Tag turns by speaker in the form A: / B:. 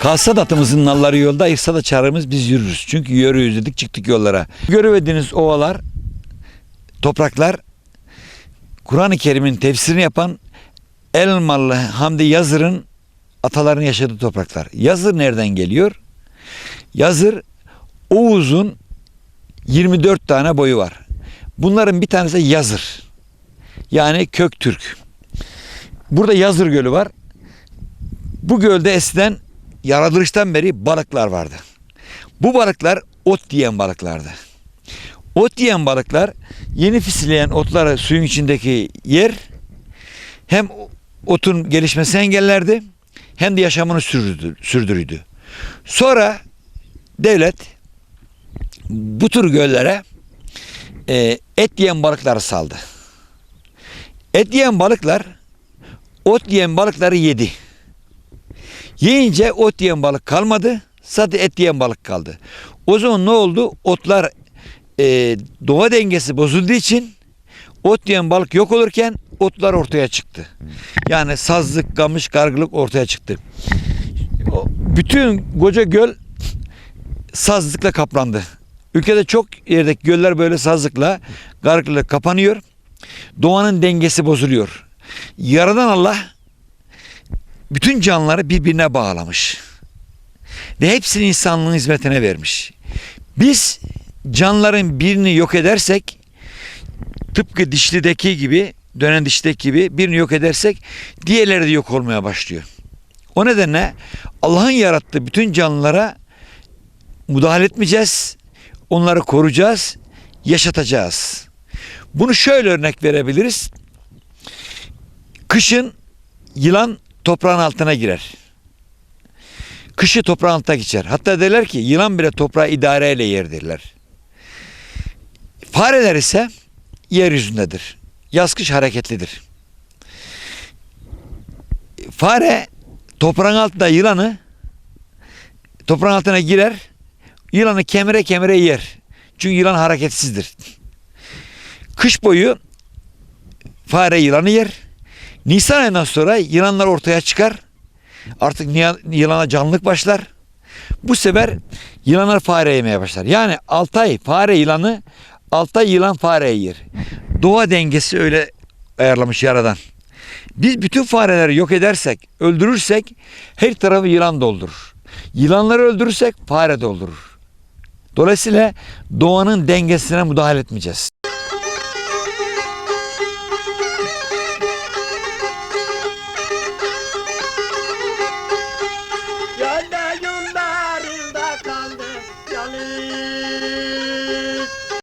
A: Kalsa da atımızın nalları yolda, ayırsa da çağrımız biz yürürüz. Çünkü yürüyoruz dedik çıktık yollara. Görüverdiğiniz ovalar, topraklar Kur'an-ı Kerim'in tefsirini yapan Elmalı Hamdi Yazır'ın atalarının yaşadığı topraklar. Yazır nereden geliyor? Yazır Oğuz'un 24 tane boyu var. Bunların bir tanesi Yazır. Yani Köktürk. Burada Yazır Gölü var. Bu gölde eskiden yaratılıştan beri balıklar vardı. Bu balıklar ot yiyen balıklardı. Ot yiyen balıklar yeni fisileyen otları suyun içindeki yer hem otun gelişmesini engellerdi hem de yaşamını sürdürdü. sürdürüydü. Sonra devlet bu tür göllere e, et yiyen balıkları saldı. Et yiyen balıklar ot yiyen balıkları yedi. Yiyince ot yiyen balık kalmadı. Sadece et yiyen balık kaldı. O zaman ne oldu? Otlar e, doğa dengesi bozulduğu için ot yiyen balık yok olurken otlar ortaya çıktı. Yani sazlık, gamış, gargılık ortaya çıktı. Bütün koca göl sazlıkla kaplandı. Ülkede çok yerdeki göller böyle sazlıkla, gargılıkla kapanıyor. Doğanın dengesi bozuluyor. Yaradan Allah bütün canlıları birbirine bağlamış. Ve hepsini insanlığın hizmetine vermiş. Biz canlıların birini yok edersek tıpkı dişlideki gibi dönen dişteki gibi birini yok edersek diğerleri de yok olmaya başlıyor. O nedenle Allah'ın yarattığı bütün canlılara müdahale etmeyeceğiz. Onları koruyacağız, yaşatacağız. Bunu şöyle örnek verebiliriz. Kışın yılan toprağın altına girer. Kışı toprağın altına geçer. Hatta derler ki yılan bile toprağı idareyle yer derler. Fareler ise yeryüzündedir. Yaz kış hareketlidir. Fare toprağın altında yılanı toprağın altına girer. Yılanı kemire kemire yer. Çünkü yılan hareketsizdir. Kış boyu fare yılanı yer. Nisan ayından sonra yılanlar ortaya çıkar. Artık yılana canlılık başlar. Bu sefer yılanlar fare yemeye başlar. Yani 6 ay fare yılanı 6 ay yılan fareyi yer. Doğa dengesi öyle ayarlamış yaradan. Biz bütün fareleri yok edersek, öldürürsek her tarafı yılan doldurur. Yılanları öldürürsek fare doldurur. Dolayısıyla doğanın dengesine müdahale etmeyeceğiz.